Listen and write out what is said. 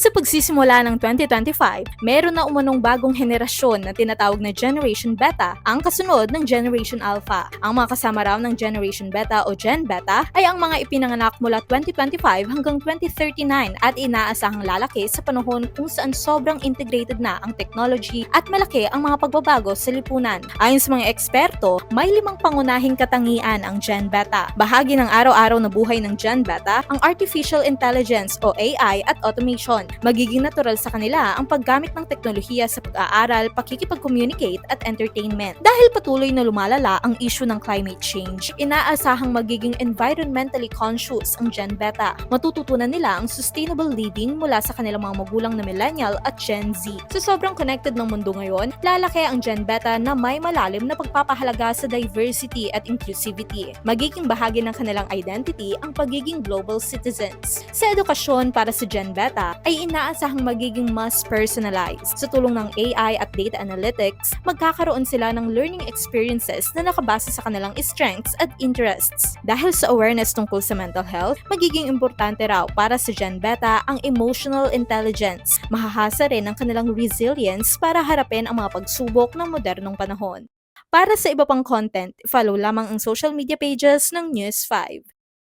Sa pagsisimula ng 2025, meron na umanong bagong henerasyon na tinatawag na Generation Beta, ang kasunod ng Generation Alpha. Ang mga kasama raw ng Generation Beta o Gen Beta ay ang mga ipinanganak mula 2025 hanggang 2039 at inaasahang lalaki sa panahon kung saan sobrang integrated na ang technology at malaki ang mga pagbabago sa lipunan. Ayon sa mga eksperto, may limang pangunahing katangian ang Gen Beta. Bahagi ng araw-araw na buhay ng Gen Beta ang artificial intelligence o AI at automation. Magiging natural sa kanila ang paggamit ng teknolohiya sa pag-aaral, pakikipag-communicate at entertainment. Dahil patuloy na lumalala ang issue ng climate change, inaasahang magiging environmentally conscious ang Gen Beta. Matututunan nila ang sustainable living mula sa kanilang mga magulang na millennial at Gen Z. Sa sobrang connected ng mundo ngayon, lalaki ang Gen Beta na may malalim na pagpapahalaga sa diversity at inclusivity. Magiging bahagi ng kanilang identity ang pagiging global citizens. Sa edukasyon para sa Gen Beta ay inaasahang magiging mas personalized. Sa tulong ng AI at data analytics, magkakaroon sila ng learning experiences na nakabase sa kanilang strengths at interests. Dahil sa awareness tungkol sa mental health, magiging importante raw para sa Gen Beta ang emotional intelligence. Mahahasa rin ang kanilang resilience para harapin ang mga pagsubok ng modernong panahon. Para sa iba pang content, follow lamang ang social media pages ng News 5.